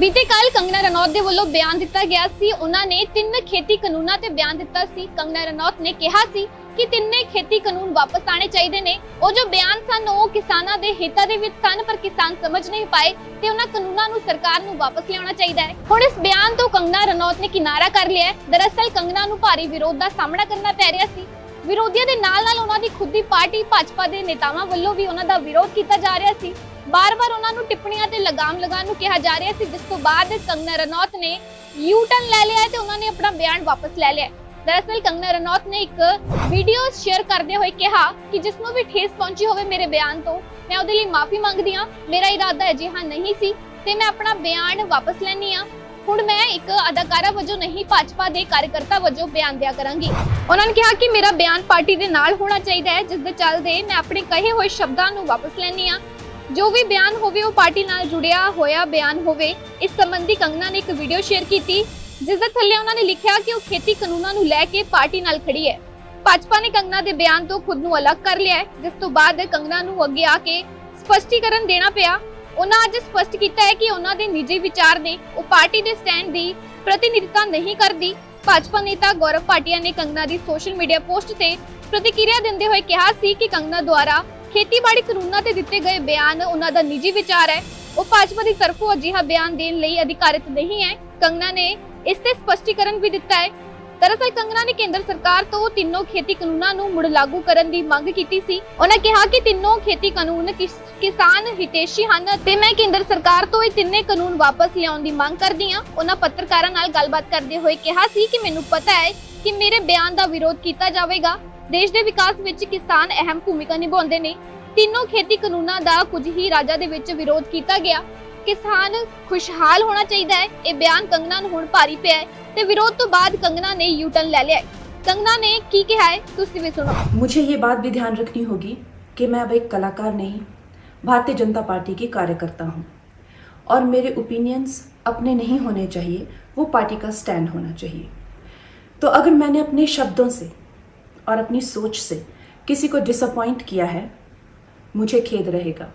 ਬੀਤੇ ਕੱਲ ਕੰਗਨਾ ਰਣੌਤ ਦੇ ਵੱਲੋਂ ਬਿਆਨ ਦਿੱਤਾ ਗਿਆ ਸੀ। ਉਹਨਾਂ ਨੇ ਤਿੰਨ ਖੇਤੀ ਕਾਨੂੰਨਾਂ ਤੇ ਬਿਆਨ ਦਿੱਤਾ ਸੀ। ਕੰਗਨਾ ਰਣੌਤ ਨੇ ਕਿਹਾ ਸੀ ਕਿ ਤਿੰਨੇ ਖੇਤੀ ਕਾਨੂੰਨ ਵਾਪਸ ਆਣੇ ਚਾਹੀਦੇ ਨੇ। ਉਹ ਜੋ ਬਿਆਨ ਸਨ, ਉਹ ਕਿਸਾਨਾਂ ਦੇ ਹਿੱਤਾਂ ਦੇ ਵਿੱਚ ਸਨ, ਪਰ ਕਿਸਾਨ ਸਮਝ ਨਹੀਂ ਪਾਏ ਤੇ ਉਹਨਾਂ ਕਾਨੂੰਨਾਂ ਨੂੰ ਸਰਕਾਰ ਨੂੰ ਵਾਪਸ ਲਿਆਉਣਾ ਚਾਹੀਦਾ ਹੈ। ਹੁਣ ਇਸ ਬਿਆਨ ਤੋਂ ਕੰਗਨਾ ਰਣੌਤ ਨੇ ਕਿਨਾਰਾ ਕਰ ਲਿਆ ਹੈ। ਦਰਅਸਲ ਕੰਗਨਾ ਨੂੰ ਭਾਰੀ ਵਿਰੋਧ ਦਾ ਸਾਹਮਣਾ ਕਰਨਾ ਪੈ ਰਿਹਾ ਸੀ। ਵਿਰੋਧੀਆਂ ਦੇ ਨਾਲ ਨਾਲ ਉਹਨਾਂ ਦੀ ਦੀ ਪਾਰਟੀ ਭਾਜਪਾ ਦੇ ਨੇਤਾਵਾਂ ਵੱਲੋਂ ਵੀ ਉਹਨਾਂ ਦਾ ਵਿਰੋਧ ਕੀਤਾ ਜਾ ਰਿਹਾ ਸੀ। ਬਾਰ-ਬਾਰ ਉਹਨਾਂ ਨੂੰ ਟਿੱਪਣੀਆਂ ਤੇ ਲਗਾਮ ਲਗਾਉਣ ਨੂੰ ਕਿਹਾ ਜਾ ਰਿਹਾ ਸੀ, ਜਿਸ ਤੋਂ ਬਾਅਦ ਕੰਗਨਾ ਰਣੌਤ ਨੇ ਯੂ ਟਰਨ ਲੈ ਲਿਆ ਤੇ ਉਹਨਾਂ ਨੇ ਆਪਣਾ ਬਿਆਨ ਵਾਪਸ ਲੈ ਲਿਆ। ਦਰਅਸਲ ਕੰਗਨਾ ਰਣੌਤ ਨੇ ਇੱਕ ਵੀਡੀਓ ਸ਼ੇਅਰ ਕਰਦੇ ਹੋਏ ਕਿਹਾ ਕਿ ਜਿਸ ਨੂੰ ਵੀ ਠੇਸ ਪਹੁੰਚੀ ਹੋਵੇ ਮੇਰੇ ਬਿਆਨ ਤੋਂ, ਮੈਂ ਉਹਦੇ ਲਈ ਮਾਫੀ ਮੰਗਦੀ ਹਾਂ। ਮੇਰਾ ਇਰਾਦਾ ਅਜਿਹਾ ਨਹੀਂ ਸੀ ਤੇ ਮੈਂ ਆਪਣਾ ਬਿਆਨ ਵਾਪਸ ਲੈਣੀ ਆ ਹੁਣ ਮੈਂ ਇੱਕ ਅਦਾਕਾਰਾ ਵਜੋਂ ਨਹੀਂ, ਭਾਜਪਾ ਦੇ ਕਾਰਜਕਰਤਾ ਵਜੋਂ ਬਿਆਨ ਦਿਆ ਕਰਾਂਗੀ। ਉਹਨਾਂ ਨੇ ਕਿਹਾ ਕਿ ਮੇਰਾ ਬਿਆਨ ਪਾਰਟੀ ਦੇ ਨਾਲ ਹੋਣਾ ਚਾਹੀਦਾ ਹੈ ਜਿਸ ਦੇ ਚੱਲਦੇ ਮੈਂ ਆਪਣੇ ਕਹੇ ਹੋਏ ਸ਼ਬਦਾਂ ਨੂੰ ਵਾਪਸ ਲੈਣੀ ਆ ਜੋ ਵੀ ਬਿਆਨ ਹੋਵੇ, ਉਹ ਪਾਰਟੀ ਨਾਲ ਜੁੜਿਆ ਹੋਇਆ ਬਿਆਨ ਹੋਵੇ, ਇਸ ਸੰਬੰਧੀ ਕੰਗਨਾ ਨੇ ਇੱਕ ਵੀਡੀਓ ਸ਼ੇਅਰ ਕੀਤੀ ਜਿਸ ਦੇ ਥੱਲੇ ਉਹਨਾਂ ਨੇ ਲਿਖਿਆ ਕਿ ਉਹ ਖੇਤੀ ਕਾਨੂੰਨਾਂ ਨੂੰ ਲੈ ਕੇ ਪਾਰਟੀ ਨਾਲ ਖੜੀ ਹੈ। ਭਾਜਪਾ ਨੇ ਕੰਗਨਾ ਦੇ ਬਿਆਨ ਤੋਂ ਖੁਦ ਨੂੰ ਅਲੱਗ ਕਰ ਲਿਆ ਹੈ, ਜਿਸ ਤੋਂ ਬਾਅਦ ਕੰਗਨਾ ਨੂੰ ਅੱਗੇ ਆ ਕੇ ਸਪਸ਼ਟੀਕਰਨ ਦੇਣਾ ਪਿਆ। ਉਹਨਾਂ ਅੱਜ ਸਪਸ਼ਟ ਕੀਤਾ ਹੈ ਕਿ ਉਹਨਾਂ ਦੇ ਨਿੱਜੀ ਵਿਚਾਰ ਨੇ ਉਹ ਪਾਰਟੀ ਦੇ ਸਟੈਂਡ ਦੀ ਪ੍ਰਤੀਨਿਧਤਾ ਨਹੀਂ ਕਰਦੀ। ਭਾਜਪਾ ਨੇਤਾ ਗੌਰਵ ਭਾਟੀਆ ਨੇ ਕੰਗਨਾ ਦੀ ਸੋਸ਼ਲ ਮੀਡੀਆ ਪੋਸਟ ਤੇ ਪ੍ਰਤੀਕਿਰਿਆ ਦਿੰਦੇ ਹੋਏ ਕਿਹਾ ਸੀ ਕਿ ਕੰਗਨਾ ਦੁਆਰਾ ਖੇਤੀਬਾੜੀ ਕਾਨੂੰਨਾਂ ਤੇ ਦਿੱਤੇ ਗਏ ਬਿਆਨ ਉਹਨਾਂ ਦਾ ਨਿੱਜੀ ਵਿਚਾਰ ਹੈ। ਉਹ ਭਾਜਪਾ ਦੀ ਤਰਫੋਂ ਅਜਿਹਾ ਬਿਆਨ ਦੇਣ ਲਈ ਅਧਿਕਾਰਿਤ ਨਹੀਂ ਹੈ। ਕੰਗਨਾ ਨੇ ਇਸ ਤੇ ਸਪਸ਼ਟੀਕਰਨ ਵੀ ਦਿੱਤਾ ਹੈ ਦਰਅਸਲ ਕੰਗਨਾ ਨੇ ਕੇਂਦਰ ਸਰਕਾਰ ਤੋਂ ਤਿੰਨੋਂ ਖੇਤੀ ਕਾਨੂੰਨਾਂ ਨੂੰ ਮੁੜ ਲਾਗੂ ਕਰਨ ਦੀ ਮੰਗ ਕੀਤੀ ਸੀ। ਉਹਨਾਂ ਕਿਹਾ ਕਿ ਤਿੰਨੋਂ ਖੇਤੀ ਕਾਨੂੰਨ ਕਿਸਾਨ ਹਿਤੇਸ਼ੀ ਹਨ ਤੇ ਮੈਂ ਕੇਂਦਰ ਸਰਕਾਰ ਤੋਂ ਇਹ ਤਿੰਨੇ ਕਾਨੂੰਨ ਵਾਪਸ ਲਿਆਉਣ ਦੀ ਮੰਗ ਕਰਦੀ ਹਾਂ। ਉਹਨਾਂ ਪੱਤਰਕਾਰਾਂ ਨਾਲ ਗੱਲਬਾਤ ਕਰਦੇ ਹੋਏ ਕਿਹਾ ਸੀ ਕਿ ਮੈਨੂੰ ਪਤਾ ਹੈ ਕਿ ਮੇਰੇ ਬਿਆਨ ਦਾ ਵਿਰੋਧ ਕੀਤਾ ਜਾਵੇਗਾ। ਦੇਸ਼ ਦੇ ਵਿਕਾਸ ਵਿੱਚ ਕਿਸਾਨ ਅਹਿਮ ਭੂਮਿਕਾ ਨਿਭਾਉਂਦੇ ਨੇ। ਤਿੰਨੋਂ ਖੇਤੀ ਕਾਨੂੰਨਾਂ ਦਾ ਕੁਝ ਹੀ ਰਾਜਾਂ ਦੇ ਵਿੱਚ ਵਿਰੋਧ ਕੀਤਾ ਗਿਆ। ਕਿਸਾਨ ਖੁਸ਼ਹਾਲ ਹੋਣਾ ਚਾਹੀਦਾ ਹੈ। ਇਹ ਬਿਆਨ ਕੰਗਨਾ ਨੂੰ ਹੁਣ ਭਾਰੀ ਪਿਆ ਹੈ। ਤੇ ਵਿਰੋਧ ਤੋਂ ਬਾਅਦ ਕੰਗਨਾ ਨੇ ਯੂ ਟਰਨ ਲੈ ਲਿਆ ਹੈ ਕੰਗਨਾ ਨੇ ਕੀ ਕਿਹਾ ਹੈ ਤੁਸੀਂ ਵੀ ਸੁਣੋ मुझे ये बात भी ध्यान रखनी होगी कि मैं अब एक कलाकार नहीं भारतीय जनता पार्टी की कार्यकर्ता हूँ और मेरे ओपिनियंस अपने नहीं होने चाहिए वो पार्टी का स्टैंड होना चाहिए तो अगर मैंने अपने शब्दों से और अपनी सोच से किसी को डिसअपॉइंट किया है मुझे खेद रहेगा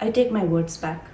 I take my words back